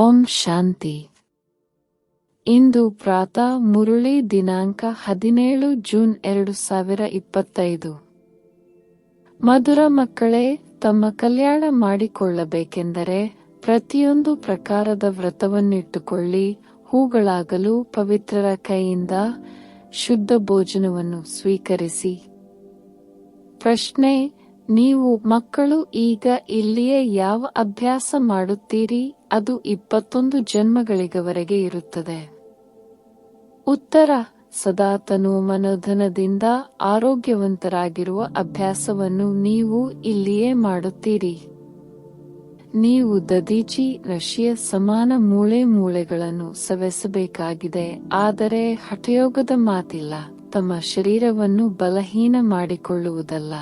ಓಂ ಶಾಂತಿ. ಇಂದು ಪ್ರಾತಃ ಮುರುಳಿ ದಿನಾಂಕ ಹದಿನೇಳು ಜೂನ್ ಎರಡು ಸಾವಿರ ಇಪ್ಪತ್ತೈದು. ಮಧುರ ಮಕ್ಕಳೇ, ತಮ್ಮ ಕಲ್ಯಾಣ ಮಾಡಿಕೊಳ್ಳಬೇಕೆಂದರೆ ಪ್ರತಿಯೊಂದು ಪ್ರಕಾರದ ವ್ರತವನ್ನಿಟ್ಟುಕೊಳ್ಳಿ, ಹೂಗಳಾಗಲು ಪವಿತ್ರರ ಕೈಯಿಂದ ಶುದ್ಧ ಭೋಜನವನ್ನು ಸ್ವೀಕರಿಸಿ. ಪ್ರಶ್ನೆ ನೀವು ಮಕ್ಕಳು ಈಗ ಇಲ್ಲಿಯೇ ಯಾವ ಅಭ್ಯಾಸ ಮಾಡುತ್ತೀರಿ? ಅದು ಇಪ್ಪತ್ತೊಂದು ಜನ್ಮಗಳಿಗವರೆಗೆ ಇರುತ್ತದೆ. ಉತ್ತರ ಸದಾ ತನು ಮನೋಧನದಿಂದ ಆರೋಗ್ಯವಂತರಾಗಿರುವ ಅಭ್ಯಾಸವನ್ನು ನೀವು ಇಲ್ಲಿಯೇ ಮಾಡುತ್ತೀರಿ. ನೀವು ದದೀಚಿ ರಶಿಯ ಸಮಾನ ಮೂಳೆ ಮೂಳೆಗಳನ್ನು ಸವೆಸಬೇಕಾಗಿದೆ, ಆದರೆ ಹಠಯೋಗದ ಮಾತಿಲ್ಲ, ತಮ್ಮ ಶರೀರವನ್ನು ಬಲಹೀನ ಮಾಡಿಕೊಳ್ಳುವುದಲ್ಲ.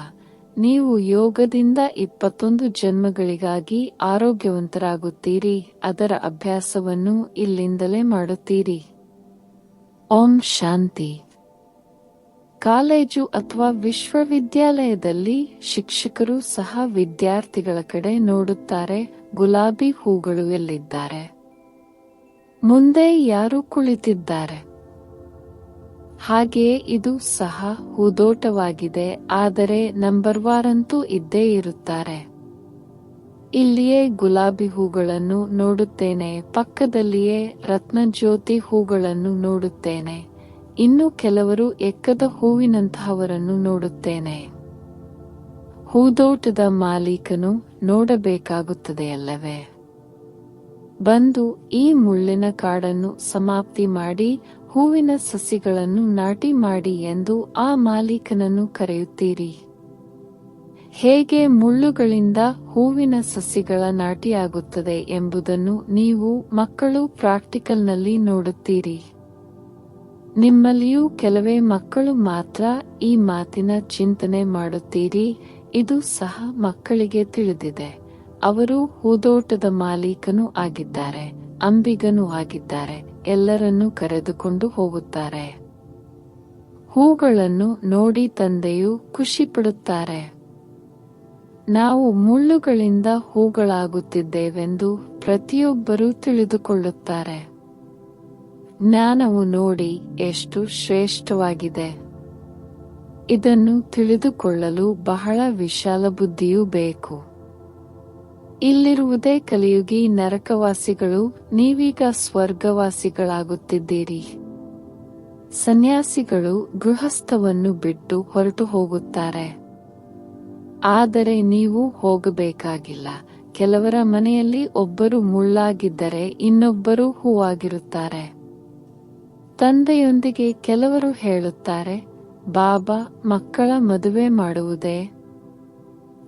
ನೀವು ಯೋಗದಿಂದ ಇಪ್ಪತ್ತೊಂದು ಜನ್ಮಗಳಿಗಾಗಿ ಆರೋಗ್ಯವಂತರಾಗುತ್ತೀರಿ, ಅದರ ಅಭ್ಯಾಸವನ್ನು ಇಲ್ಲಿಂದಲೇ ಮಾಡುತ್ತೀರಿ. ಓಂ ಶಾಂತಿ. ಕಾಲೇಜು ಅಥವಾ ವಿಶ್ವವಿದ್ಯಾಲಯದಲ್ಲಿ ಶಿಕ್ಷಕರು ಸಹ ವಿದ್ಯಾರ್ಥಿಗಳ ಕಡೆ ನೋಡುತ್ತಾರೆ, ಗುಲಾಬಿ ಹೂಗಳು ಎಲ್ಲಿದ್ದಾರೆ? ಮುಂದೆ ಯಾರು ಕುಳಿತಿದ್ದಾರೆ? ಹಾಗೆಯೇ ಇದು ಸಹ ಹೂದೋಟವಾಗಿದೆ, ಆದರೆ ನಂಬರ್ ವಾರಂತೂ ಇದ್ದೇ ಇರುತ್ತಾರೆ. ಇಲ್ಲಿಯೇ ಗುಲಾಬಿ ಹೂಗಳನ್ನು ನೋಡುತ್ತೇನೆ, ಪಕ್ಕದಲ್ಲಿಯೇ ರತ್ನಜ್ಯೋತಿ ಹೂಗಳನ್ನು ನೋಡುತ್ತೇನೆ. ಇನ್ನು ಕೆಲವರು ಎಕ್ಕದ ಹೂವಿನಂತಹವರನ್ನು ನೋಡುತ್ತೇನೆ. ಹೂದೋಟದ ಮಾಲೀಕನು ನೋಡಬೇಕಾಗುತ್ತದೆಯಲ್ಲವೇ ಬಂದು ಈ ಮುಳ್ಳಿನ ಕಾಡನ್ನು ಸಮಾಪ್ತಿ ಮಾಡಿ ಹೂವಿನ ಸಸಿಗಳನ್ನು ನಾಟಿ ಮಾಡಿ ಎಂದು ಆ ಮಾಲೀಕನನ್ನು ಕರೆಯುತ್ತೀರಿ. ಹೇಗೆ ಮುಳ್ಳುಗಳಿಂದ ಹೂವಿನ ಸಸಿಗಳ ನಾಟಿಯಾಗುತ್ತದೆ ಎಂಬುದನ್ನು ನೀವು ಮಕ್ಕಳು ಪ್ರಾಕ್ಟಿಕಲ್ನಲ್ಲಿ ನೋಡುತ್ತೀರಿ. ನಿಮ್ಮಲ್ಲಿಯೂ ಕೆಲವೇ ಮಕ್ಕಳು ಮಾತ್ರ ಈ ಮಾತಿನ ಚಿಂತನೆ ಮಾಡುತ್ತೀರಿ. ಇದು ಸಹ ಮಕ್ಕಳಿಗೆ ತಿಳಿದಿದೆ. ಅವರು ಹೂದೋಟದ ಮಾಲೀಕನೂ ಆಗಿದ್ದಾರೆ, ಅಂಬಿಗನೂ ಆಗಿದ್ದಾರೆ. ಎಲ್ಲರನ್ನೂ ಕರೆದುಕೊಂಡು ಹೋಗುತ್ತಾರೆ. ಹೂಗಳನ್ನು ನೋಡಿ ತಂದೆಯು ಖುಷಿಪಡುತ್ತಾರೆ. ನಾವು ಮುಳ್ಳುಗಳಿಂದ ಹೂಗಳಾಗುತ್ತಿದ್ದೇವೆಂದು ಪ್ರತಿಯೊಬ್ಬರೂ ತಿಳಿದುಕೊಳ್ಳುತ್ತಾರೆ. ಜ್ಞಾನವು ನೋಡಿ ಎಷ್ಟು ಶ್ರೇಷ್ಠವಾಗಿದೆ. ಇದನ್ನು ತಿಳಿದುಕೊಳ್ಳಲು ಬಹಳ ವಿಶಾಲ ಬುದ್ಧಿಯೂ ಬೇಕು. ಇಲ್ಲಿರುವುದೇ ಕಲಿಯುಗಿ ನರಕವಾಸಿಗಳು, ನೀವೀಗ ಸ್ವರ್ಗವಾಸಿಗಳಾಗುತ್ತಿದ್ದೀರಿ. ಸನ್ಯಾಸಿಗಳು ಗೃಹಸ್ಥವನ್ನು ಬಿಟ್ಟು ಹೊರಟು ಹೋಗುತ್ತಾರೆ. ಆದರೆ ನೀವು ಹೋಗಬೇಕಾಗಿಲ್ಲ. ಕೆಲವರ ಮನೆಯಲ್ಲಿ ಒಬ್ಬರು ಮುಳ್ಳಾಗಿದ್ದರೆ ಇನ್ನೊಬ್ಬರು ಹೂವಾಗಿರುತ್ತಾರೆ. ತಂದೆಯೊಂದಿಗೆ ಕೆಲವರು ಹೇಳುತ್ತಾರೆ, ಬಾಬಾ, ಮಕ್ಕಳ ಮದುವೆ ಮಾಡುವುದೇ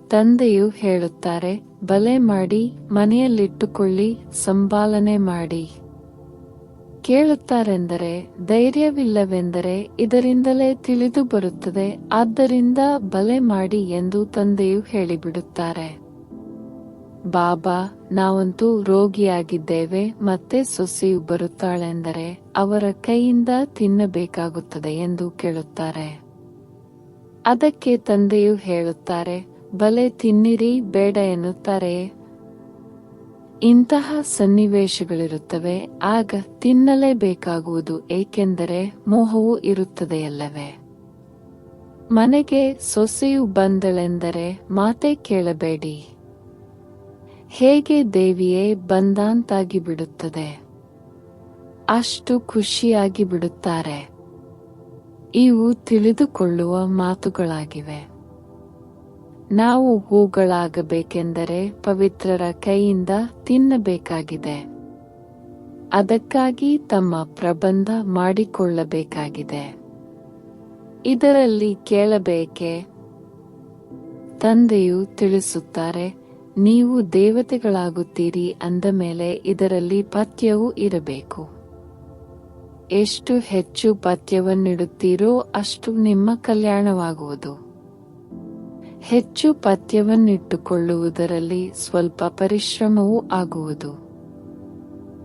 ತಂದೆಯು ಹೇಳುತ್ತಾರೆ, ಬಲೆ ಮಾಡಿ, ಮನೆಯಲ್ಲಿಟ್ಟುಕೊಳ್ಳಿ, ಸಂಭಾಲನೆ ಮಾಡಿ. ಕೇಳುತ್ತಾರೆಂದರೆ, ಧೈರ್ಯವಿಲ್ಲವೆಂದರೆ ಇದರಿಂದಲೇ ತಿಳಿದು ಬರುತ್ತದೆ, ಆದ್ದರಿಂದ ಬಲೆ ಮಾಡಿ ಎಂದು ತಂದೆಯು ಹೇಳಿಬಿಡುತ್ತಾರೆ. ಬಾಬಾ, ನಾವಂತೂ ರೋಗಿಯಾಗಿದ್ದೇವೆ, ಮತ್ತೆ ಸೊಸೆಯು ಬರುತ್ತಾಳೆಂದರೆ ಅವರ ಕೈಯಿಂದ ತಿನ್ನಬೇಕಾಗುತ್ತದೆ ಎಂದು ಕೇಳುತ್ತಾರೆ. ಅದಕ್ಕೆ ತಂದೆಯು ಹೇಳುತ್ತಾರೆ ಬಲೆ ತಿನ್ನಿರಿ, ಬೇಡ ಎನ್ನುತ್ತಾರೆ. ಇಂತಹ ಸನ್ನಿವೇಶಗಳಿರುತ್ತವೆ, ಆಗ ತಿನ್ನಲೇಬೇಕಾಗುವುದು ಏಕೆಂದರೆ ಮೋಹವು ಇರುತ್ತದೆಯಲ್ಲವೇ. ಮನೆಗೆ ಸೊಸೆಯು ಬಂದಳೆಂದರೆ ಮಾತೆ ಕೇಳಬೇಡಿ. ಹೇಗೆ ದೇವಿಯೇ, ಬಂದಾಂತಾಗಿ ಬಿಡುತ್ತದೆ. ಅಷ್ಟು ಖುಷಿಯಾಗಿ ಬಿಡುತ್ತಾರೆ. ಇವು ತಿಳಿದುಕೊಳ್ಳುವ ಮಾತುಗಳಾಗಿವೆ. ನಾವು ಹೂಗಳಾಗಬೇಕೆಂದರೆ ಪವಿತ್ರರ ಕೈಯಿಂದ ತಿನ್ನಬೇಕಾಗಿದೆ. ಅದಕ್ಕಾಗಿ ತಮ್ಮ ಪ್ರಬಂಧ ಮಾಡಿಕೊಳ್ಳಬೇಕಾಗಿದೆ. ಇದರಲ್ಲಿ ಕೇಳಬೇಕೆ? ತಂದೆಯು ತಿಳಿಸುತ್ತಾರೆ, ನೀವು ದೇವತೆಗಳಾಗುತ್ತೀರಿ ಅಂದ ಮೇಲೆ ಇದರಲ್ಲಿ ಪಥ್ಯವೂ ಇರಬೇಕು. ಎಷ್ಟು ಹೆಚ್ಚು ಪಥ್ಯವನ್ನಿಡುತ್ತೀರೋ ಅಷ್ಟು ನಿಮ್ಮ ಕಲ್ಯಾಣವಾಗುವುದು. ಹೆಚ್ಚು ಪಥ್ಯವನ್ನಿಟ್ಟುಕೊಳ್ಳುವುದರಲ್ಲಿ ಸ್ವಲ್ಪ ಪರಿಶ್ರಮವೂ ಆಗುವುದು.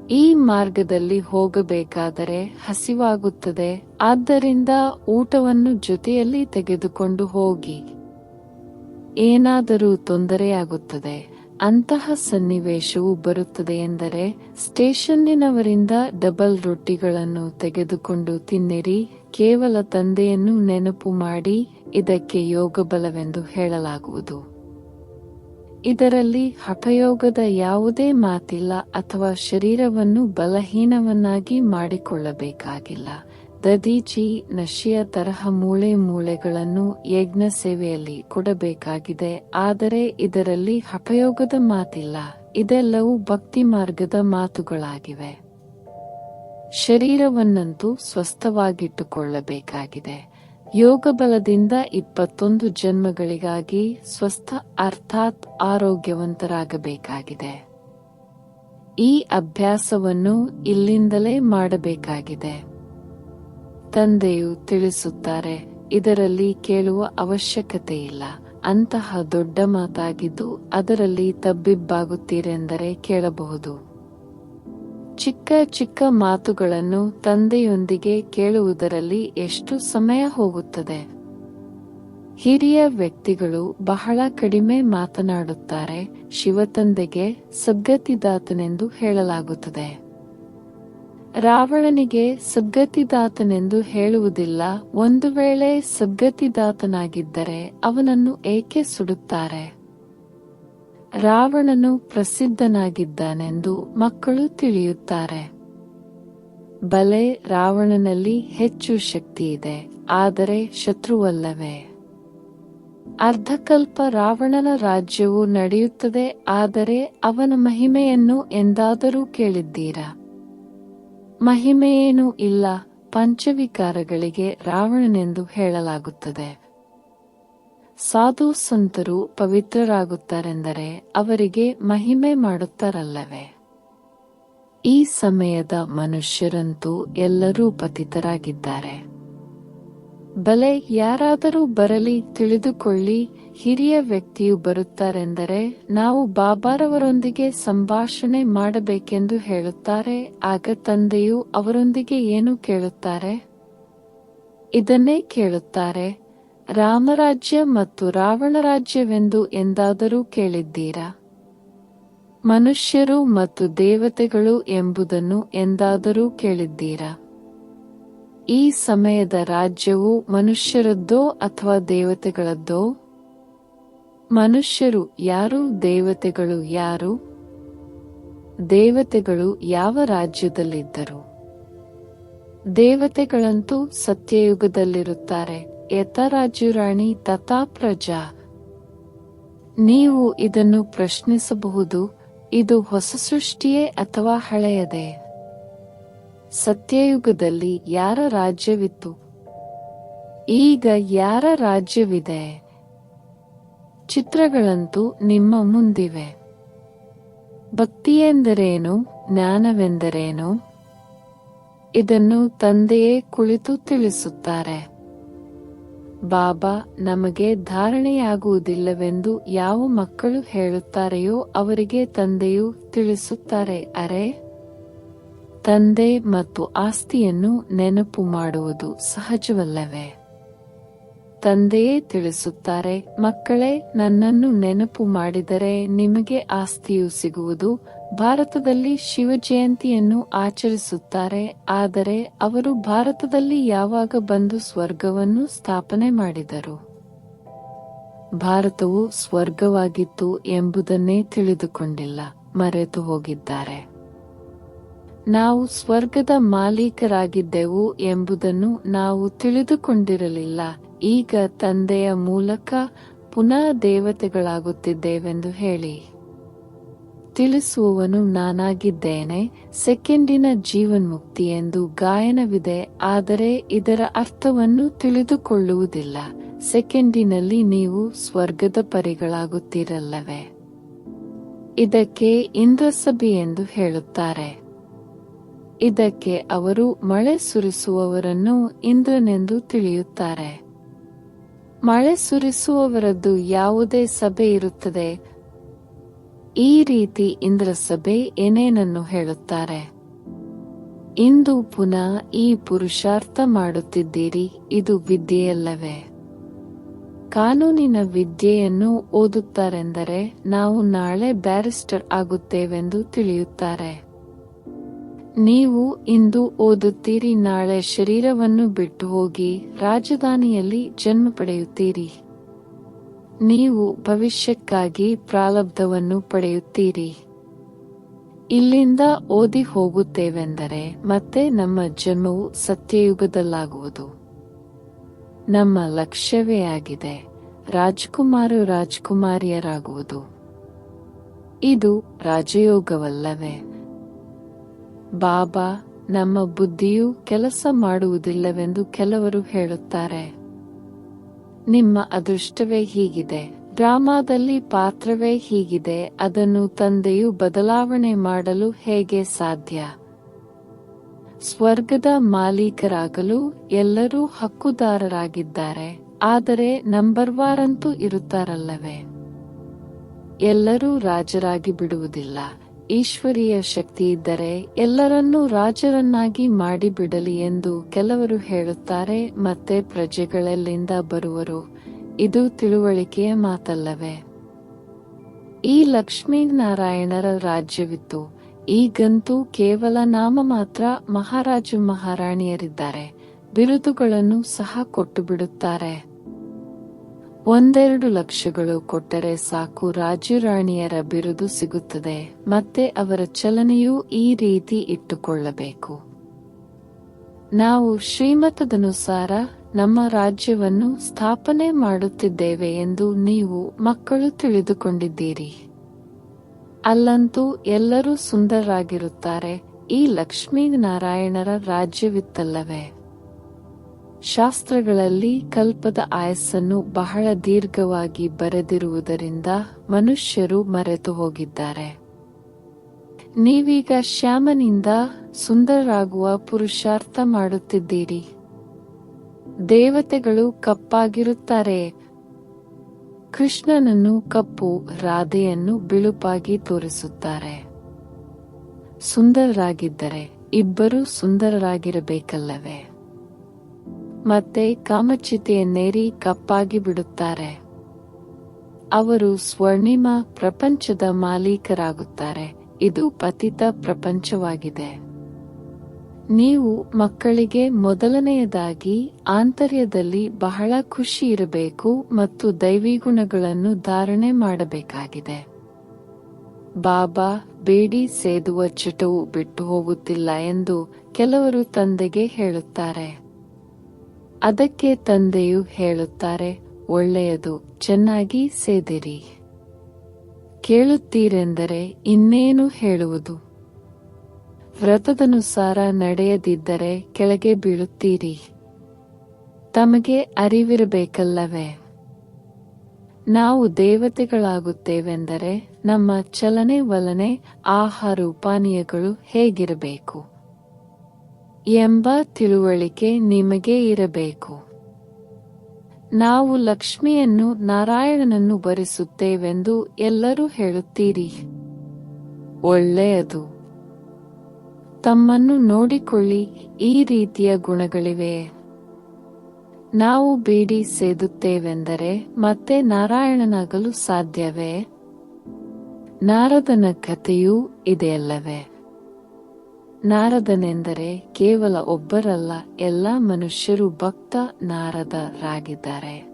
ಈ ಮಾರ್ಗದಲ್ಲಿ ಹೋಗಬೇಕಾದರೆ ಹಸಿವಾಗುತ್ತದೆ, ಆದ್ದರಿಂದ ಊಟವನ್ನು ಜೊತೆಯಲ್ಲಿ ತೆಗೆದುಕೊಂಡು ಹೋಗಿ. ಏನಾದರೂ ತೊಂದರೆಯಾಗುತ್ತದೆ. ಅಂತಹ ಸನ್ನಿವೇಶವು ಬರುತ್ತದೆ ಎಂದರೆ ಸ್ಟೇಷನ್ನಿನವರಿಂದ ಡಬಲ್ ರೊಟ್ಟಿಗಳನ್ನು ತೆಗೆದುಕೊಂಡು ತಿನ್ನಿರಿ, ಕೇವಲ ತಂದೆಯನ್ನು ನೆನಪು ಮಾಡಿ, ಇದಕ್ಕೆ ಯೋಗಬಲವೆಂದು ಹೇಳಲಾಗುವುದು. ಇದರಲ್ಲಿ ಹಠಯೋಗದ ಯಾವುದೇ ಮಾತಿಲ್ಲ ಅಥವಾ ಶರೀರವನ್ನು ಬಲಹೀನವನ್ನಾಗಿ ಮಾಡಿಕೊಳ್ಳಬೇಕಾಗಿಲ್ಲ. ದದೀಚಿ ನಶಿಯ ತರಹ ಮೂಳೆ ಮೂಳೆಗಳನ್ನು ಯಜ್ಞ ಸೇವೆಯಲ್ಲಿ ಕೊಡಬೇಕಾಗಿದೆ. ಆದರೆ ಇದರಲ್ಲಿ ಅಪಯೋಗದ ಮಾತಿಲ್ಲ. ಇದೆಲ್ಲವೂ ಭಕ್ತಿ ಮಾರ್ಗದ ಮಾತುಗಳಾಗಿವೆ. ಶರೀರವನ್ನಂತೂ ಸ್ವಸ್ಥವಾಗಿಟ್ಟುಕೊಳ್ಳಬೇಕಾಗಿದೆ. ಯೋಗ ಬಲದಿಂದ ಇಪ್ಪತ್ತೊಂದು ಜನ್ಮಗಳಿಗಾಗಿ ಸ್ವಸ್ಥ ಅರ್ಥಾತ್ ಆರೋಗ್ಯವಂತರಾಗಬೇಕಾಗಿದೆ. ಈ ಅಭ್ಯಾಸವನ್ನು ಇಲ್ಲಿಂದಲೇ ಮಾಡಬೇಕಾಗಿದೆ. ತಂದೆಯು ತಿಳಿಸುತ್ತಾರೆ, ಇದರಲ್ಲಿ ಕೇಳುವ ಅವಶ್ಯಕತೆ ಇಲ್ಲ ಅಂತಹ ದೊಡ್ಡ ಮಾತಾಗಿದ್ದು ಅದರಲ್ಲಿ ತಬ್ಬಿಬ್ಬಾಗುತ್ತೀರೆಂದರೆ ಕೇಳಬಹುದು. ಚಿಕ್ಕ ಚಿಕ್ಕ ಮಾತುಗಳನ್ನು ತಂದೆಯೊಂದಿಗೆ ಕೇಳುವುದರಲ್ಲಿ ಎಷ್ಟು ಸಮಯ ಹೋಗುತ್ತದೆ? ಹಿರಿಯ ವ್ಯಕ್ತಿಗಳು ಬಹಳ ಕಡಿಮೆ ಮಾತನಾಡುತ್ತಾರೆ, ಶಿವತಂದೆಗೆ ಸಗ್ಗತಿದಾತನೆಂದು ಹೇಳಲಾಗುತ್ತದೆ. ರಾವಣನಿಗೆ ಸದ್ಗತಿದಾತನೆಂದು ಹೇಳುವುದಿಲ್ಲ. ಒಂದು ವೇಳೆ ಸದ್ಗತಿದಾತನಾಗಿದ್ದರೆ ಅವನನ್ನು ಏಕೆ ಸುಡುತ್ತಾರೆ? ರಾವಣನು ಪ್ರಸಿದ್ಧನಾಗಿದ್ದಾನೆಂದು ಮಕ್ಕಳು ತಿಳಿಯುತ್ತಾರೆ. ಬಲೆ ರಾವಣನಲ್ಲಿ ಹೆಚ್ಚು ಶಕ್ತಿ ಇದೆ, ಆದರೆ ಶತ್ರುವಲ್ಲವೇ? ಅರ್ಧಕಲ್ಪ ರಾವಣನ ರಾಜ್ಯವು ನಡೆಯುತ್ತದೆ, ಆದರೆ ಅವನ ಮಹಿಮೆಯನ್ನು ಎಂದಾದರೂ ಕೇಳಿದ್ದೀರಾ? ಮಹಿಮೆಯೇನೂ ಇಲ್ಲ, ಪಂಚವಿಕಾರಗಳಿಗೆ ರಾವಣನೆಂದು ಹೇಳಲಾಗುತ್ತದೆ. ಸಾಧು ಸಂತರು ಪವಿತ್ರರಾಗುತ್ತಾರೆಂದರೆ ಅವರಿಗೆ ಮಹಿಮೆ ಮಾಡುತ್ತಾರಲ್ಲವೇ? ಈ ಸಮಯದ ಮನುಷ್ಯರಂತೂ ಎಲ್ಲರೂ ಪತಿತರಾಗಿದ್ದಾರೆ. ಬಲೆ ಯಾರಾದರೂ ಬರಲಿ ತಿಳಿದುಕೊಳ್ಳಿ, ಹಿರಿಯ ವ್ಯಕ್ತಿಯು ಬರುತ್ತಾರೆಂದರೆ ನಾವು ಬಾಬಾರವರೊಂದಿಗೆ ಸಂಭಾಷಣೆ ಮಾಡಬೇಕೆಂದು ಹೇಳುತ್ತಾರೆ, ಆಗ ತಂದೆಯು ಅವರೊಂದಿಗೆ ಏನು ಕೇಳುತ್ತಾರೆ? ಇದನ್ನೇ ಕೇಳುತ್ತಾರೆ, ರಾಮರಾಜ್ಯ ಮತ್ತು ರಾವಣ ರಾಜ್ಯವೆಂದು ಎಂದಾದರೂ ಕೇಳಿದ್ದೀರಾ? ಮನುಷ್ಯರು ಮತ್ತು ದೇವತೆಗಳು ಎಂಬುದನ್ನು ಎಂದಾದರೂ ಕೇಳಿದ್ದೀರಾ? ಈ ಸಮಯದ ರಾಜ್ಯವು ಮನುಷ್ಯರದ್ದೋ ಅಥವಾ ದೇವತೆಗಳದ್ದೋ? ಮನುಷ್ಯರು ಯಾರು, ದೇವತೆಗಳು ಯಾರು? ದೇವತೆಗಳು ಯಾವ ರಾಜ್ಯದಲ್ಲಿದ್ದರು? ದೇವತೆಗಳಂತೂ ಸತ್ಯಯುಗದಲ್ಲಿರುತ್ತಾರೆ. ಯಥರಾಜ್ಯುರಾಣಿ ತಥಾ ಪ್ರಜಾ ನೀವು ಇದನ್ನು ಪ್ರಶ್ನಿಸಬಹುದು, ಇದು ಹೊಸ ಸೃಷ್ಟಿಯೇ ಅಥವಾ ಹಳೆಯದೇ? ಸತ್ಯಯುಗದಲ್ಲಿ ಯಾರ ರಾಜ್ಯವಿತ್ತು? ಈಗ ಯಾರ ರಾಜ್ಯವಿದೆ? ಚಿತ್ರಗಳಂತೂ ನಿಮ್ಮ ಮುಂದಿವೆ. ಭಕ್ತಿಯೆಂದರೇನು, ಜ್ಞಾನವೆಂದರೇನು? ಇದನ್ನು ತಂದೆಯೇ ಕುಳಿತು ತಿಳಿಸುತ್ತಾರೆ. ಬಾಬಾ, ನಮಗೆ ಧಾರಣೆಯಾಗುವುದಿಲ್ಲವೆಂದು ಯಾವ ಮಕ್ಕಳು ಹೇಳುತ್ತಾರೆಯೋ ಅವರಿಗೆ ತಂದೆಯು ತಿಳಿಸುತ್ತಾರೆ, ಅರೆ. ತಂದೆ ಮತ್ತು ಆಸ್ತಿಯನ್ನು ನೆನಪು ಮಾಡುವುದು ಸಹಜವಲ್ಲವೇ? ತಂದೆಯೇ ತಿಳಿಸುತ್ತಾರೆ, ಮಕ್ಕಳೇ, ನನ್ನನ್ನು ನೆನಪು ಮಾಡಿದರೆ ನಿಮಗೆ ಆಸ್ತಿಯು ಸಿಗುವುದು. ಭಾರತದಲ್ಲಿ ಶಿವ ಜಯಂತಿಯನ್ನು ಆಚರಿಸುತ್ತಾರೆ, ಆದರೆ ಅವರು ಭಾರತದಲ್ಲಿ ಯಾವಾಗ ಬಂದು ಸ್ವರ್ಗವನ್ನು ಸ್ಥಾಪನೆ ಮಾಡಿದರು? ಭಾರತವು ಸ್ವರ್ಗವಾಗಿತ್ತು ಎಂಬುದನ್ನೇ ತಿಳಿದುಕೊಂಡಿಲ್ಲ ಮರೆತು ಹೋಗಿದ್ದಾರೆ ನಾವು ಸ್ವರ್ಗದ ಮಾಲೀಕರಾಗಿದ್ದೆವು ಎಂಬುದನ್ನು ನಾವು ತಿಳಿದುಕೊಂಡಿರಲಿಲ್ಲ. ಈಗ ತಂದೆಯ ಮೂಲಕ ಪುನಃ ದೇವತೆಗಳಾಗುತ್ತಿದ್ದೇವೆಂದು ಹೇಳಿ. ತಿಳಿಸುವವನು ನಾನಾಗಿದ್ದೇನೆ, ಸೆಕೆಂಡಿನ ಜೀವನ್ಮುಕ್ತಿ ಎಂದು ಗಾಯನವಿದೆ, ಆದರೆ ಇದರ ಅರ್ಥವನ್ನು ತಿಳಿದುಕೊಳ್ಳುವುದಿಲ್ಲ. ಸೆಕೆಂಡಿನಲ್ಲಿ ನೀವು ಸ್ವರ್ಗದ ಪರಿಗಳಾಗುತ್ತಿರಲ್ಲವೆ? ಇದಕ್ಕೆ ಇಂದ್ರಸಭೆ ಎಂದು ಹೇಳುತ್ತಾರೆ. ಇದಕ್ಕೆ ಅವರು ಮಳೆ ಸುರಿಸುವವರನ್ನು ಇಂದ್ರನೆಂದು ತಿಳಿಯುತ್ತಾರೆ. ಮಳೆ ಸುರಿಸುವವರದ್ದು ಯಾವುದೇ ಸಭೆ ಇರುತ್ತದೆ. ಈ ರೀತಿ ಇಂದ್ರ ಸಭೆ ಏನೇನನ್ನು ಹೇಳುತ್ತಾರೆ? ಇಂದು ಪುನಃ ಈ ಪುರುಷಾರ್ಥ ಮಾಡುತ್ತಿದ್ದೀರಿ, ಇದು ವಿದ್ಯೆಯಲ್ಲವೇ? ಕಾನೂನಿನ ವಿದ್ಯೆಯನ್ನು ಓದುತ್ತಾರೆಂದರೆ ನಾವು ನಾಳೆ ಬ್ಯಾರಿಸ್ಟರ್ ಆಗುತ್ತೇವೆಂದು ತಿಳಿಯುತ್ತಾರೆ. ನೀವು ಇಂದು ಓದುತ್ತೀರಿ, ನಾಳೆ ಶರೀರವನ್ನು ಬಿಟ್ಟು ಹೋಗಿ ರಾಜಧಾನಿಯಲ್ಲಿ ಜನ್ಮ ಪಡೆಯುತ್ತೀರಿ. ನೀವು ಭವಿಷ್ಯಕ್ಕಾಗಿ ಪ್ರಾಲಬ್ಧವನ್ನು ಪಡೆಯುತ್ತೀರಿ. ಇಲ್ಲಿಂದ ಓದಿ ಹೋಗುತ್ತೇವೆಂದರೆ ಮತ್ತೆ ನಮ್ಮ ಜನ್ಮವು ಸತ್ಯಯುಗದಲ್ಲಾಗುವುದು. ನಮ್ಮ ಲಕ್ಷ್ಯವೇ ಆಗಿದೆ, ರಾಜ್ಕುಮಾರ ರಾಜ್ಕುಮಾರಿಯರಾಗುವುದು. ಇದು ರಾಜಯೋಗವಲ್ಲವೇ? ಬಾಬಾ, ನಮ್ಮ ಬುದ್ಧಿಯು ಕೆಲಸ ಮಾಡುವುದಿಲ್ಲವೆಂದು ಕೆಲವರು ಹೇಳುತ್ತಾರೆ. ನಿಮ್ಮ ಅದೃಷ್ಟವೇ ಹೀಗಿದೆ. ಡ್ರಾಮಾದಲ್ಲಿ ಪಾತ್ರವೇ ಹೀಗಿದೆ. ಅದನ್ನು ತಂದೆಯು ಬದಲಾವಣೆ ಮಾಡಲು ಹೇಗೆ ಸಾಧ್ಯ? ಸ್ವರ್ಗದ ಮಾಲೀಕರಾಗಲು ಎಲ್ಲರೂ ಹಕ್ಕುದಾರರಾಗಿದ್ದಾರೆ. ಆದರೆ ನಂಬರ್ ವಾರಂತೂ ಇರುತ್ತಾರಲ್ಲವೇ? ಎಲ್ಲರೂ ರಾಜರಾಗಿ ಬಿಡುವುದಿಲ್ಲ. ಈಶ್ವರೀಯ ಶಕ್ತಿ ಇದ್ದರೆ ಎಲ್ಲರನ್ನೂ ರಾಜರನ್ನಾಗಿ ಮಾಡಿಬಿಡಲಿ ಎಂದು ಕೆಲವರು ಹೇಳುತ್ತಾರೆ, ಮತ್ತೆ ಪ್ರಜೆಗಳೆಲ್ಲಿಂದ ಬರುವರು. ಇದು ತಿಳುವಳಿಕೆಯ ಮಾತಲ್ಲವೇ? ಈ ಲಕ್ಷ್ಮೀನಾರಾಯಣರ ರಾಜ್ಯವಿತ್ತು. ಈಗಂತೂ ಕೇವಲ ನಾಮ ಮಾತ್ರ ಮಹಾರಾಜು ಮಹಾರಾಣಿಯರಿದ್ದಾರೆ. ಬಿರುದುಗಳನ್ನು ಸಹ ಕೊಟ್ಟು ಬಿಡುತ್ತಾರೆ ಒಂದೆರಡು ಲಕ್ಷಗಳು ಕೊಟ್ಟರೆ ಸಾಕು ರಾಜರಾಣಿಯರ ಬಿರುದು ಸಿಗುತ್ತದೆ, ಮತ್ತೆ ಅವರ ಚಲನೆಯೂ ಈ ರೀತಿ ಇಟ್ಟುಕೊಳ್ಳಬೇಕು. ನಾವು ಶ್ರೀಮತದನುಸಾರ ನಮ್ಮ ರಾಜ್ಯವನ್ನು ಸ್ಥಾಪನೆ ಮಾಡುತ್ತಿದ್ದೇವೆ ಎಂದು ನೀವು ಮಕ್ಕಳು ತಿಳಿದುಕೊಂಡಿದ್ದೀರಿ. ಅಲ್ಲಂತೂ ಎಲ್ಲರೂ ಸುಂದರರಾಗಿರುತ್ತಾರೆ, ಈ ಲಕ್ಷ್ಮೀನಾರಾಯಣರ ರಾಜ್ಯವಿತ್ತಲ್ಲವೇ? ಶಾಸ್ತ್ರಗಳಲ್ಲಿ ಕಲ್ಪದ ಆಯಸ್ಸನ್ನು ಬಹಳ ದೀರ್ಘವಾಗಿ ಬರೆದಿರುವುದರಿಂದ ಮನುಷ್ಯರು ಮರೆತು ಹೋಗಿದ್ದಾರೆ. ನೀವೀಗ ಶ್ಯಾಮನಿಂದ ಸುಂದರರಾಗುವ ಪುರುಷಾರ್ಥ ಮಾಡುತ್ತಿದ್ದೀರಿ. ದೇವತೆಗಳು ಕಪ್ಪಾಗಿರುತ್ತಾರೆ. ಕೃಷ್ಣನನ್ನು ಕಪ್ಪು, ರಾಧೆಯನ್ನು ಬಿಳುಪಾಗಿ ತೋರಿಸುತ್ತಾರೆ. ಸುಂದರರಾಗಿದ್ದರೆ ಇಬ್ಬರೂ ಸುಂದರರಾಗಿರಬೇಕಲ್ಲವೇ? ಮತ್ತೆ ಕಾಮಚಿತೆಯನ್ನೇರಿ ಕಪ್ಪಾಗಿ ಬಿಡುತ್ತಾರೆ. ಅವರು ಸ್ವರ್ಣಿಮ ಪ್ರಪಂಚದ ಮಾಲೀಕರಾಗುತ್ತಾರೆ. ಇದು ಪತಿತ ಪ್ರಪಂಚವಾಗಿದೆ. ನೀವು ಮಕ್ಕಳಿಗೆ ಮೊದಲನೆಯದಾಗಿ ಆಂತರ್ಯದಲ್ಲಿ ಬಹಳ ಖುಷಿ ಇರಬೇಕು ಮತ್ತು ದೈವಿ ಗುಣಗಳನ್ನು ಧಾರಣೆ ಮಾಡಬೇಕಾಗಿದೆ. ಬಾಬಾ ಬೇಡಿ ಸೇದುವ ಚಟವು ಬಿಟ್ಟು ಹೋಗುತ್ತಿಲ್ಲ ಎಂದು ಕೆಲವರು ತಂದೆಗೆ ಹೇಳುತ್ತಾರೆ. ಅದಕ್ಕೆ ತಂದೆಯು ಹೇಳುತ್ತಾರೆ, ಒಳ್ಳೆಯದು, ಚೆನ್ನಾಗಿ ಸೇದಿರಿ. ಕೇಳುತ್ತೀರೆಂದರೆ ಇನ್ನೇನು ಹೇಳುವುದು? ವ್ರತದನುಸಾರ ನಡೆಯದಿದ್ದರೆ ಕೆಳಗೆ ಬೀಳುತ್ತೀರಿ. ತಮಗೆ ಅರಿವಿರಬೇಕಲ್ಲವೇ? ನಾವು ದೇವತೆಗಳಾಗುತ್ತೇವೆಂದರೆ ನಮ್ಮ ಚಲನೆ, ವಲನೆ, ಆಹಾರ, ಉಪಾನೀಯಗಳು ಹೇಗಿರಬೇಕು? ಎಂಬ ತಿಳುವಳಿಕೆ ನಿಮಗೆ ಇರಬೇಕು. ನಾವು ಲಕ್ಷ್ಮಿಯನ್ನು ನಾರಾಯಣನನ್ನು ಬರಿಸುತ್ತೇವೆಂದು ಎಲ್ಲರೂ ಹೇಳುತ್ತೀರಿ. ಒಳ್ಳೆಯದು. ತಮ್ಮನ್ನು ನೋಡಿಕೊಳ್ಳಿ, ಈ ರೀತಿಯ ಗುಣಗಳಿವೆ. ನಾವು ಬೇಡಿ ಸೇದುತ್ತೇವೆಂದರೆ ಮತ್ತೆ ನಾರಾಯಣನಾಗಲು ಸಾಧ್ಯವೇ? ನಾರದನ ಕಥೆಯೂ ಇದೆಯಲ್ಲವೇ? ನಾರದನೆಂದರೆ ಕೇವಲ ಒಬ್ಬರಲ್ಲ, ಎಲ್ಲ ಮನುಷ್ಯರು ಭಕ್ತ ನಾರದರಾಗಿದ್ದಾರೆ.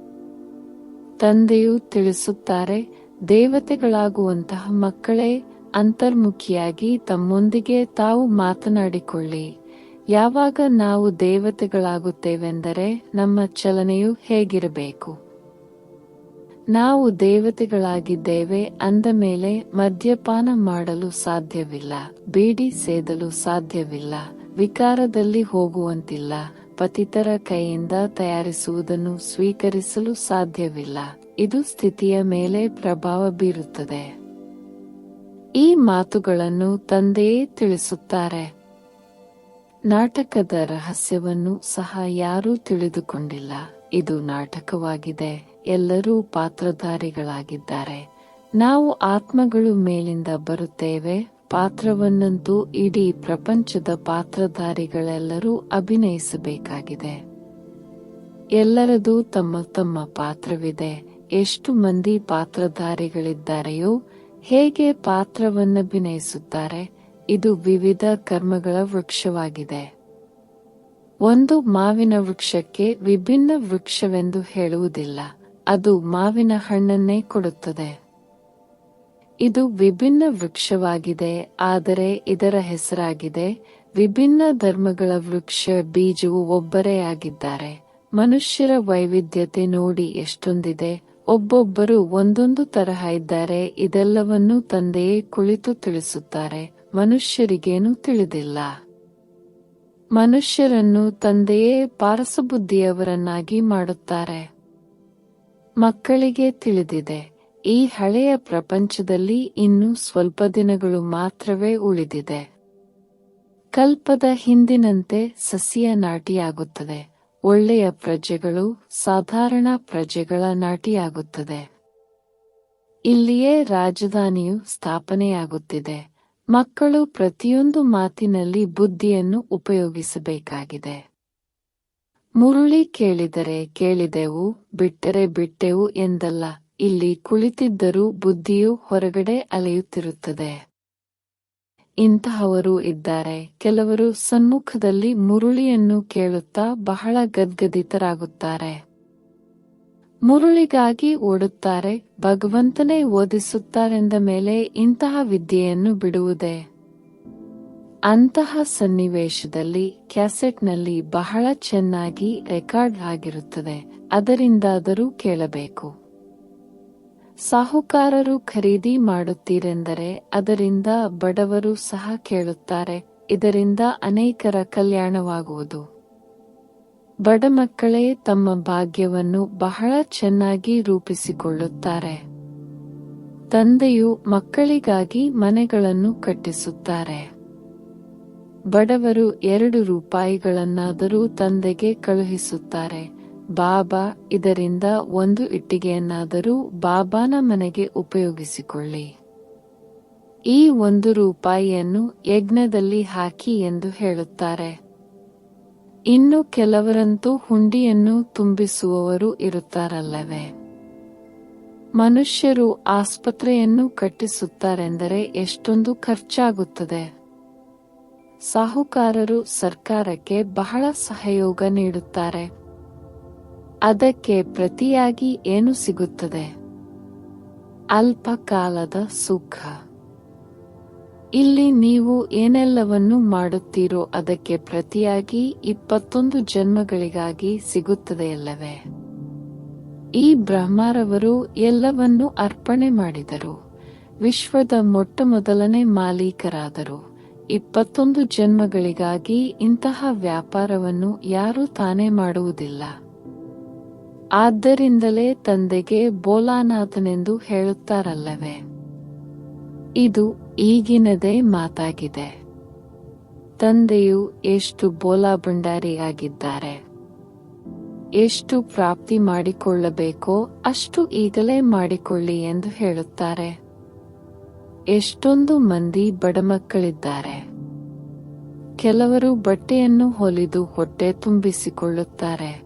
ತಂದೆಯು ತಿಳಿಸುತ್ತಾರೆ, ದೇವತೆಗಳಾಗುವಂತಹ ಮಕ್ಕಳೇ, ಅಂತರ್ಮುಖಿಯಾಗಿ ತಮ್ಮೊಂದಿಗೆ ತಾವು ಮಾತನಾಡಿಕೊಳ್ಳಿ. ಯಾವಾಗ ನಾವು ದೇವತೆಗಳಾಗುತ್ತೇವೆಂದರೆ ನಮ್ಮ ಚಲನೆಯು ಹೇಗಿರಬೇಕು? ನಾವು ದೇವತೆಗಳಾಗಿದ್ದೇವೆ ಅಂದ ಮೇಲೆ ಮದ್ಯಪಾನ ಮಾಡಲು ಸಾಧ್ಯವಿಲ್ಲ, ಬೇಡಿ ಸೇದಲು ಸಾಧ್ಯವಿಲ್ಲ, ವಿಕಾರದಲ್ಲಿ ಹೋಗುವಂತಿಲ್ಲ, ಪತಿತರ ಕೈಯಿಂದ ತಯಾರಿಸುವುದನ್ನು ಸ್ವೀಕರಿಸಲು ಸಾಧ್ಯವಿಲ್ಲ. ಇದು ಸ್ಥಿತಿಯ ಮೇಲೆ ಪ್ರಭಾವ ಬೀರುತ್ತದೆ. ಈ ಮಾತುಗಳನ್ನು ತಂದೆಯೇ ತಿಳಿಸುತ್ತಾರೆ. ನಾಟಕದ ರಹಸ್ಯವನ್ನು ಸಹ ಯಾರೂ ತಿಳಿದುಕೊಂಡಿಲ್ಲ. ಇದು ನಾಟಕವಾಗಿದೆ. ಎಲ್ಲರೂ ಪಾತ್ರಧಾರಿಗಳಾಗಿದ್ದಾರೆ. ನಾವು ಆತ್ಮಗಳು ಮೇಲಿಂದ ಬರುತ್ತೇವೆ. ಪಾತ್ರವನ್ನಂತೂ ಇಡೀ ಪ್ರಪಂಚದ ಪಾತ್ರಧಾರಿಗಳೆಲ್ಲರೂ ಅಭಿನಯಿಸಬೇಕಾಗಿದೆ. ಎಲ್ಲರದು ತಮ್ಮ ತಮ್ಮ ಪಾತ್ರವಿದೆ. ಎಷ್ಟು ಮಂದಿ ಪಾತ್ರಧಾರಿಗಳಿದ್ದಾರೆಯೋ, ಹೇಗೆ ಪಾತ್ರವನ್ನಭಿನಯಿಸುತ್ತಾರೆ, ಇದು ವಿವಿಧ ಕರ್ಮಗಳ ವೃಕ್ಷವಾಗಿದೆ. ಒಂದು ಮಾವಿನ ವೃಕ್ಷಕ್ಕೆ ವಿಭಿನ್ನ ವೃಕ್ಷವೆಂದು ಹೇಳುವುದಿಲ್ಲ. ಅದು ಮಾವಿನ ಹಣ್ಣನ್ನೇ ಕೊಡುತ್ತದೆ. ಇದು ವಿಭಿನ್ನ ವೃಕ್ಷವಾಗಿದೆ, ಆದರೆ ಇದರ ಹೆಸರಾಗಿದೆ, ವಿಭಿನ್ನ ಧರ್ಮಗಳ ವೃಕ್ಷ ಬೀಜವು ಒಬ್ಬರೇ ಆಗಿದ್ದಾರೆ. ಮನುಷ್ಯರ ವೈವಿಧ್ಯತೆ ನೋಡಿ ಎಷ್ಟೊಂದಿದೆ, ಒಬ್ಬೊಬ್ಬರು ಒಂದೊಂದು ತರಹ ಇದ್ದಾರೆ, ಇದೆಲ್ಲವನ್ನೂ ತಂದೆಯೇ ಕುಳಿತು ತಿಳಿಸುತ್ತಾರೆ, ಮನುಷ್ಯರಿಗೇನೂ ತಿಳಿದಿಲ್ಲ. ಮನುಷ್ಯರನ್ನು ತಂದೆಯೇ ಪಾರಸಬುದ್ಧಿಯವರನ್ನಾಗಿ ಮಾಡುತ್ತಾರೆ. ಮಕ್ಕಳಿಗೆ ತಿಳಿದಿದೆ, ಈ ಹಳೆಯ ಪ್ರಪಂಚದಲ್ಲಿ ಇನ್ನು ಸ್ವಲ್ಪ ದಿನಗಳು ಮಾತ್ರವೇ ಉಳಿದಿದೆ. ಕಲ್ಪದ ಹಿಂದಿನಂತೆ ಸಸಿಯ ನಾಟಿಯಾಗುತ್ತದೆ, ಒಳ್ಳೆಯ ಪ್ರಜೆಗಳು ಸಾಧಾರಣ ಪ್ರಜೆಗಳ ನಾಟಿಯಾಗುತ್ತದೆ. ಇಲ್ಲಿಯೇ ರಾಜಧಾನಿಯು ಸ್ಥಾಪನೆಯಾಗುತ್ತಿದೆ, ಮಕ್ಕಳು ಪ್ರತಿಯೊಂದು ಮಾತಿನಲ್ಲಿ ಬುದ್ಧಿಯನ್ನು ಉಪಯೋಗಿಸಬೇಕಾಗಿದೆ. ಮುರುಳಿ ಕೇಳಿದರೆ ಕೇಳಿದೆವು, ಬಿಟ್ಟರೆ ಬಿಟ್ಟೆವು ಎಂದಲ್ಲ, ಇಲ್ಲಿ ಕುಳಿತಿದ್ದರೂ ಬುದ್ಧಿಯು ಹೊರಗಡೆ ಅಲೆಯುತ್ತಿರುತ್ತದೆ. ಇಂತಹವರು ಇದ್ದಾರೆ, ಕೆಲವರು ಸನ್ಮುಖದಲ್ಲಿ ಮುರುಳಿಯನ್ನು ಕೇಳುತ್ತಾ ಬಹಳ ಗದ್ಗದಿತರಾಗುತ್ತಾರೆ. ಮುರುಳಿಗಾಗಿ ಓಡುತ್ತಾರೆ, ಭಗವಂತನೇ ಓದಿಸುತ್ತಾರೆಂದ ಮೇಲೆ ಇಂತಹ ವಿದ್ಯೆಯನ್ನು ಬಿಡುವುದೇ? ಅಂತಹ ಸನ್ನಿವೇಶದಲ್ಲಿ ಕ್ಯಾಸೆಟ್ನಲ್ಲಿ ಬಹಳ ಚೆನ್ನಾಗಿ ರೆಕಾರ್ಡ್ ಆಗಿರುತ್ತದೆ ಅದರಿಂದಾದರೂ ಕೇಳಬೇಕು. ಸಾಹುಕಾರರು ಖರೀದಿ ಮಾಡುತ್ತೀರೆಂದರೆ ಅದರಿಂದ ಬಡವರು ಸಹ ಕೇಳುತ್ತಾರೆ, ಇದರಿಂದ ಅನೇಕರ ಕಲ್ಯಾಣವಾಗುವುದು. ಬಡ ಮಕ್ಕಳೇ ತಮ್ಮ ಭಾಗ್ಯವನ್ನು ಬಹಳ ಚೆನ್ನಾಗಿ ರೂಪಿಸಿಕೊಳ್ಳುತ್ತಾರೆ. ತಂದೆಯು ಮಕ್ಕಳಿಗಾಗಿ ಮನೆಗಳನ್ನು ಕಟ್ಟಿಸುತ್ತಾರೆ. ಬಡವರು ಎರಡು ರೂಪಾಯಿಗಳನ್ನಾದರೂ ತಂದೆಗೆ ಕಳುಹಿಸುತ್ತಾರೆ. ಬಾಬಾ ಇದರಿಂದ ಒಂದು ಇಟ್ಟಿಗೆಯನ್ನಾದರೂ ಬಾಬಾನ ಮನೆಗೆ ಉಪಯೋಗಿಸಿಕೊಳ್ಳಿ. ಈ ಒಂದು ರೂಪಾಯಿಯನ್ನು ಯಜ್ಞದಲ್ಲಿ ಹಾಕಿ ಎಂದು ಹೇಳುತ್ತಾರೆ. ಇನ್ನು ಕೆಲವರಂತೂ ಹುಂಡಿಯನ್ನು ತುಂಬಿಸುವವರು ಇರುತ್ತಾರಲ್ಲವೇ? ಮನುಷ್ಯರು ಆಸ್ಪತ್ರೆಯನ್ನು ಕಟ್ಟಿಸುತ್ತಾರೆಂದರೆ ಎಷ್ಟೊಂದು ಖರ್ಚಾಗುತ್ತದೆ. ಸಾಹುಕಾರರು ಸರ್ಕಾರಕ್ಕೆ ಬಹಳ ಸಹಯೋಗ ನೀಡುತ್ತಾರೆ. ಅದಕ್ಕೆ ಪ್ರತಿಯಾಗಿ ಏನು ಸಿಗುತ್ತದೆ? ಅಲ್ಪಕಾಲದ ಸುಖ. ಇಲ್ಲಿ ನೀವು ಏನೆಲ್ಲವನ್ನು ಮಾಡುತ್ತೀರೋ ಅದಕ್ಕೆ ಪ್ರತಿಯಾಗಿ ಇಪ್ಪತ್ತೊಂದು ಜನ್ಮಗಳಿಗಾಗಿ ಸಿಗುತ್ತದೆಯಲ್ಲವೇ ಈ ಬ್ರಹ್ಮರವರು ಎಲ್ಲವನ್ನೂ ಅರ್ಪಣೆ ಮಾಡಿದರು. ವಿಶ್ವದ ಮೊಟ್ಟಮೊದಲನೇ ಮಾಲೀಕರಾದರು. ಇಪ್ಪತ್ತೊಂದು ಜನ್ಮಗಳಿಗಾಗಿ ಇಂತಹ ವ್ಯಾಪಾರವನ್ನು ಯಾರೂ ತಾನೇ ಮಾಡುವುದಿಲ್ಲ. ಆದ್ದರಿಂದಲೇ ತಂದೆಗೆ ಬೋಲಾನಾಥನೆಂದು ಹೇಳುತ್ತಾರಲ್ಲವೇ? ಇದು ಈಗಿನದೇ ಮಾತಾಗಿದೆ. ತಂದೆಯು ಎಷ್ಟು ಬೋಲಾ ಭಂಡಾರಿಯಾಗಿದ್ದಾರೆ? ಎಷ್ಟು ಪ್ರಾಪ್ತಿ ಮಾಡಿಕೊಳ್ಳಬೇಕೋ ಅಷ್ಟು ಈಗಲೇ ಮಾಡಿಕೊಳ್ಳಿ ಎಂದು ಹೇಳುತ್ತಾರೆ. ಎಷ್ಟೊಂದು ಮಂದಿ ಬಡಮಕ್ಕಳಿದ್ದಾರೆ ಕೆಲವರು ಬಟ್ಟೆಯನ್ನು ಹೊಲಿದು ಹೊಟ್ಟೆ ತುಂಬಿಸಿಕೊಳ್ಳುತ್ತಾರೆ.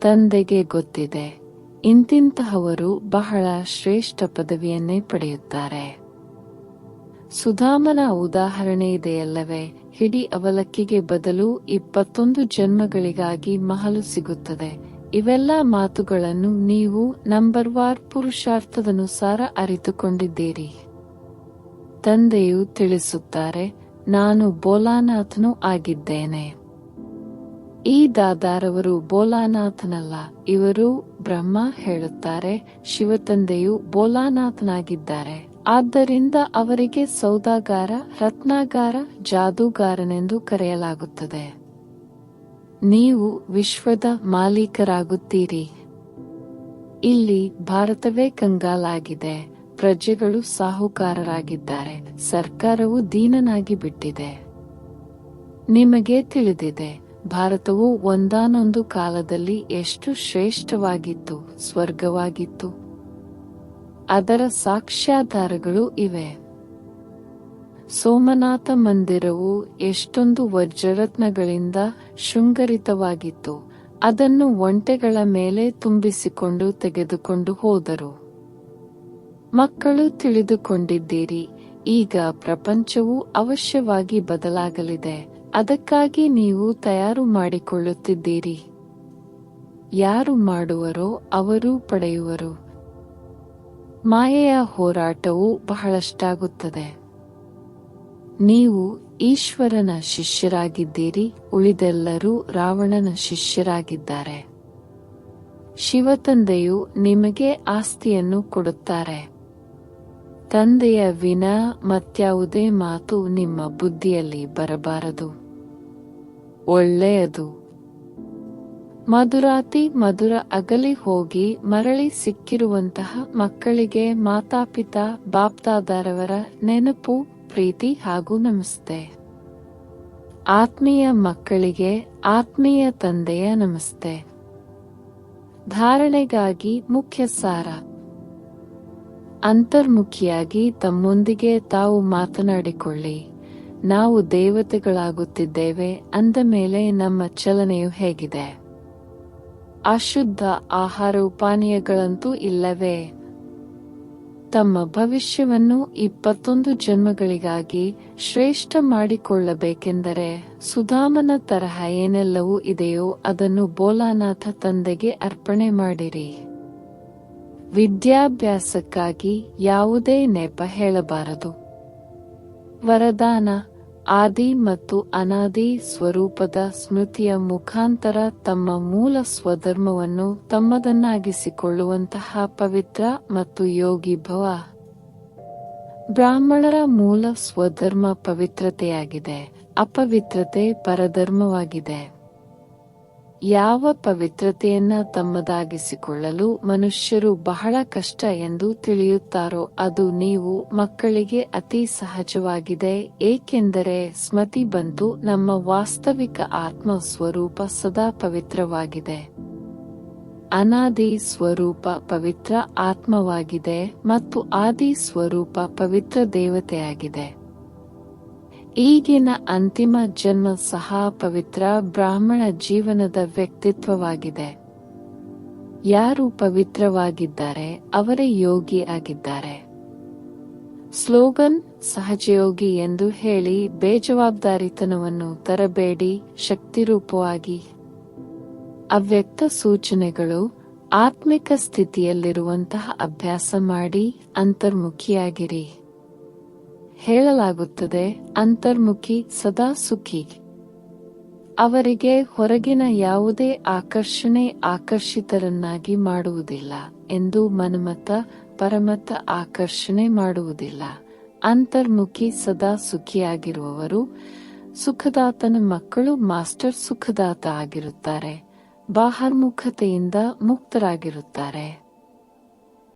ತಂದೆಗೆ ಗೊತ್ತಿದೆ, ಇಂತಿಂತಹವರು ಬಹಳ ಶ್ರೇಷ್ಠ ಪದವಿಯನ್ನೇ ಪಡೆಯುತ್ತಾರೆ. ಸುಧಾಮನ ಉದಾಹರಣೆ ಇದೆಯಲ್ಲವೇ, ಹಿಡಿ ಅವಲಕ್ಕಿಗೆ ಬದಲು ಇಪ್ಪತ್ತೊಂದು ಜನ್ಮಗಳಿಗಾಗಿ ಮಹಲು ಸಿಗುತ್ತದೆ. ಇವೆಲ್ಲ ಮಾತುಗಳನ್ನು ನೀವು ನಂಬರ್ ವಾರ್ ಪುರುಷಾರ್ಥದನುಸಾರ ಅರಿತುಕೊಂಡಿದ್ದೀರಿ. ತಂದೆಯು ತಿಳಿಸುತ್ತಾರೆ, ನಾನು ಬೋಲಾನಾಥನು ಆಗಿದ್ದೇನೆ. ಈ ದಾದಾರವರು ಬೋಲಾನಾಥನಲ್ಲ, ಇವರು ಬ್ರಹ್ಮ ಹೇಳುತ್ತಾರೆ, ಶಿವತಂದೆಯು ಬೋಲಾನಾಥನಾಗಿದ್ದಾರೆ. ಆದ್ದರಿಂದ ಅವರಿಗೆ ಸೌದಾಗಾರ, ರತ್ನಾಗಾರ, ಜಾದೂಗಾರನೆಂದು ಕರೆಯಲಾಗುತ್ತದೆ. ನೀವು ವಿಶ್ವದ ಮಾಲೀಕರಾಗುತ್ತೀರಿ. ಇಲ್ಲಿ ಭಾರತವೇ ಕಂಗಾಲಾಗಿದೆ. ಪ್ರಜೆಗಳು ಸಾಹುಕಾರರಾಗಿದ್ದಾರೆ. ಸರ್ಕಾರವು ದೀನನಾಗಿ ಬಿಟ್ಟಿದೆ. ನಿಮಗೆ ತಿಳಿದಿದೆ, ಭಾರತವು ಒಂದಾನೊಂದು ಕಾಲದಲ್ಲಿ ಎಷ್ಟು ಶ್ರೇಷ್ಠವಾಗಿತ್ತು, ಸ್ವರ್ಗವಾಗಿತ್ತು. ಅದರ ಸಾಕ್ಷ್ಯಾಧಾರಗಳು ಇವೆ. ಸೋಮನಾಥ ಮಂದಿರವು ಎಷ್ಟೊಂದು ವಜ್ರರತ್ನಗಳಿಂದ ಶೃಂಗರಿತವಾಗಿತ್ತು, ಅದನ್ನು ಒಂಟೆಗಳ ಮೇಲೆ ತುಂಬಿಸಿಕೊಂಡು ತೆಗೆದುಕೊಂಡು ಹೋದರು. ಮಕ್ಕಳು ತಿಳಿದುಕೊಂಡಿದ್ದೀರಿ. ಈಗ ಪ್ರಪಂಚವು ಅವಶ್ಯವಾಗಿ ಬದಲಾಗಲಿದೆ. ಅದಕ್ಕಾಗಿ ನೀವು ತಯಾರು ಮಾಡಿಕೊಳ್ಳುತ್ತಿದ್ದೀರಿ. ಯಾರು ಮಾಡುವರೋ ಅವರು ಪಡೆಯುವರು. ಮಾಯೆಯ ಹೋರಾಟವು ಬಹಳಷ್ಟಾಗುತ್ತದೆ. ನೀವು ಈಶ್ವರನ ಶಿಷ್ಯರಾಗಿದ್ದೀರಿ, ಉಳಿದೆಲ್ಲರೂ ರಾವಣನ ಶಿಷ್ಯರಾಗಿದ್ದಾರೆ. ಶಿವತಂದೆಯು ನಿಮಗೆ ಆಸ್ತಿಯನ್ನು ಕೊಡುತ್ತಾರೆ. ತಂದೆಯ ವಿನ ಮತ್ಯಾವುದೇ ಮಾತು ನಿಮ್ಮ ಬುದ್ಧಿಯಲ್ಲಿ ಬರಬಾರದು. ಒಳ್ಳೆಯದು. ಮಧುರಾತಿ ಮಧುರ ಅಗಲಿ ಹೋಗಿ ಮರಳಿ ಸಿಕ್ಕಿರುವಂತಹ ಮಕ್ಕಳಿಗೆ ಮಾತಾಪಿತಾ ಬಾಪ್ತಾದಾರವರ ನೆನಪು, ಪ್ರೀತಿ ಹಾಗೂ ನಮಸ್ತೆ. ಆತ್ಮೀಯ ಮಕ್ಕಳಿಗೆ ಆತ್ಮೀಯ ತಂದೆಯ ನಮಸ್ತೆ. ಧಾರಣೆಗಾಗಿ ಮುಖ್ಯ ಸಾರ. ಅಂತರ್ಮುಖಿಯಾಗಿ ತಮ್ಮೊಂದಿಗೆ ತಾವು ಮಾತನಾಡಿಕೊಳ್ಳಿ. ನಾವು ದೇವತೆಗಳಾಗುತ್ತಿದ್ದೇವೆ ಅಂದ ಮೇಲೆ ನಮ್ಮ ಚಲನೆಯು ಹೇಗಿದೆ. ಅಶುದ್ಧ ಆಹಾರ ಉಪಾನೀಯಗಳಂತೂ ಇಲ್ಲವೇ? ತಮ್ಮ ಭವಿಷ್ಯವನ್ನು ಇಪ್ಪತ್ತೊಂದು ಜನ್ಮಗಳಿಗಾಗಿ ಶ್ರೇಷ್ಠ ಮಾಡಿಕೊಳ್ಳಬೇಕೆಂದರೆ ಸುಧಾಮನ ತರಹ ಏನೆಲ್ಲವೂ ಇದೆಯೋ ಅದನ್ನು ಬೋಲಾನಾಥ ತಂದೆಗೆ ಅರ್ಪಣೆ ಮಾಡಿರಿ. ವಿದ್ಯಾಭ್ಯಾಸಕ್ಕಾಗಿ ಯಾವುದೇ ನೆಪ ಹೇಳಬಾರದು. ವರದಾನ, ಆದಿ ಮತ್ತು ಅನಾದಿ ಸ್ವರೂಪದ ಸ್ಮೃತಿಯ ಮುಖಾಂತರ ತಮ್ಮ ಮೂಲ ಸ್ವಧರ್ಮವನ್ನು ತಮ್ಮದನ್ನಾಗಿಸಿಕೊಳ್ಳುವಂತಹ ಪವಿತ್ರ ಮತ್ತು ಯೋಗಿ ಭವ. ಬ್ರಾಹ್ಮಣರ ಮೂಲ ಸ್ವಧರ್ಮ ಪವಿತ್ರತೆಯಾಗಿದೆ, ಅಪವಿತ್ರತೆ ಪರಧರ್ಮವಾಗಿದೆ. ಯಾವ ಪವಿತ್ರತೆಯನ್ನ ತಮ್ಮದಾಗಿಸಿಕೊಳ್ಳಲು ಮನುಷ್ಯರು ಬಹಳ ಕಷ್ಟ ಎಂದು ತಿಳಿಯುತ್ತಾರೋ ಅದು ನೀವು ಮಕ್ಕಳಿಗೆ ಅತಿ ಸಹಜವಾಗಿದೆ, ಏಕೆಂದರೆ ಸ್ಮತಿ ಬಂತು ನಮ್ಮ ವಾಸ್ತವಿಕ ಆತ್ಮ ಸ್ವರೂಪ ಸದಾ ಪವಿತ್ರವಾಗಿದೆ. ಅನಾದಿ ಸ್ವರೂಪ ಪವಿತ್ರ ಆತ್ಮವಾಗಿದೆ ಮತ್ತು ಆದಿ ಸ್ವರೂಪ ಪವಿತ್ರ ದೇವತೆಯಾಗಿದೆ. ಈಗಿನ ಅಂತಿಮ ಜನ್ಮ ಸಹ ಪವಿತ್ರ ಬ್ರಾಹ್ಮಣ ಜೀವನದ ವ್ಯಕ್ತಿತ್ವವಾಗಿದೆ. ಯಾರು ಪವಿತ್ರವಾಗಿದ್ದಾರೆ, ಅವರೇ ಯೋಗಿ ಆಗಿದ್ದಾರೆ. ಸ್ಲೋಗನ್, ಸಹಜಯೋಗಿ ಎಂದು ಹೇಳಿ ಬೇಜವಾಬ್ದಾರಿತನವನ್ನು ತರಬೇಡಿ, ಶಕ್ತಿರೂಪವಾಗಿ. ಅವ್ಯಕ್ತ ಸೂಚನೆಗಳು, ಆತ್ಮಿಕ ಸ್ಥಿತಿಯಲ್ಲಿರುವಂತಹ ಅಭ್ಯಾಸ ಮಾಡಿ, ಅಂತರ್ಮುಖಿಯಾಗಿರಿ. ಹೇಳಲಾಗುತ್ತದೆ, ಅಂತರ್ಮುಖಿ ಸದಾ ಸುಖಿ. ಅವರಿಗೆ ಹೊರಗಿನ ಯಾವುದೇ ಆಕರ್ಷಣೆ ಆಕರ್ಷಿತರನ್ನಾಗಿ ಮಾಡುವುದಿಲ್ಲ ಎಂದು ಮನಮತ ಪರಮತ ಆಕರ್ಷಣೆ ಮಾಡುವುದಿಲ್ಲ. ಅಂತರ್ಮುಖಿ ಸದಾ ಸುಖಿಯಾಗಿರುವವರು ಸುಖದಾತನ ಮಕ್ಕಳು ಮಾಸ್ಟರ್ ಸುಖದಾತ ಆಗಿರುತ್ತಾರೆ ಬಾಹರ್ಮುಖತೆಯಿಂದ ಮುಕ್ತರಾಗಿರುತ್ತಾರೆ.